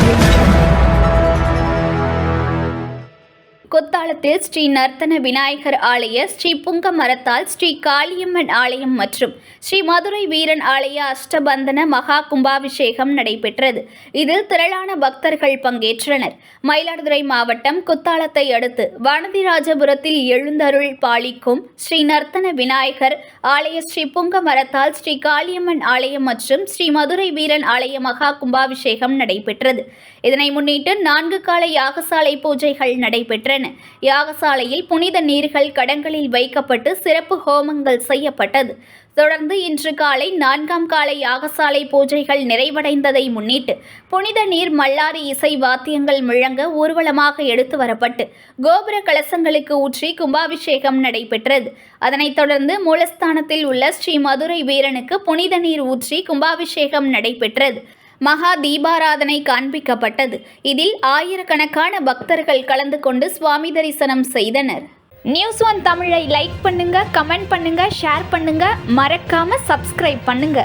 Audio மாவட்டத்தில் ஸ்ரீ நர்த்தன விநாயகர் ஆலய ஸ்ரீ புங்க மரத்தால் ஸ்ரீ காளியம்மன் ஆலயம் மற்றும் ஸ்ரீ மதுரை வீரன் ஆலய அஷ்டபந்தன மகா கும்பாபிஷேகம் நடைபெற்றது. இதில் திரளான பக்தர்கள் பங்கேற்றனர். மயிலாடுதுறை மாவட்டம் குத்தாலத்தை அடுத்து வானதிராஜபுரத்தில் எழுந்தருள் பாலிக்கும் ஸ்ரீ நர்த்தன விநாயகர் ஆலய ஸ்ரீ புங்க மரத்தால் ஸ்ரீ காளியம்மன் ஆலயம் மற்றும் ஸ்ரீ மதுரை வீரன் ஆலய மகா கும்பாபிஷேகம் நடைபெற்றது. இதனை முன்னிட்டு நான்கு கால யாகசாலை பூஜைகள் நடைபெற்றன. யாகசாலையில் புனித நீர்கள் கடங்களில் வைக்கப்பட்டு சிறப்பு ஹோமங்கள் செய்யப்பட்டது. தொடர்ந்து இன்று காலை நான்காம் கால யாகசாலை பூஜைகள் நிறைவடைந்ததை முன்னிட்டு புனித நீர் மல்லாரி இசை வாத்தியங்கள் முழங்க ஊர்வலமாக எடுத்து வரப்பட்டு கோபுர கலசங்களுக்கு ஊற்றி கும்பாபிஷேகம் நடைபெற்றது. அதனைத் தொடர்ந்து மூலஸ்தானத்தில் உள்ள ஸ்ரீ மதுரை வீரனுக்கு புனித நீர் ஊற்றி கும்பாபிஷேகம் நடைபெற்றது. மகா தீபாராதனை காண்பிக்கப்பட்டது. இதில் ஆயிரக்கணக்கான பக்தர்கள் கலந்து கொண்டு சுவாமி தரிசனம் செய்தனர். நியூஸ் ஒன் தமிழை லைக் பண்ணுங்க கமெண்ட் பண்ணுங்க ஷேர் பண்ணுங்க. மறக்காம சப்ஸ்கிரைப் பண்ணுங்க.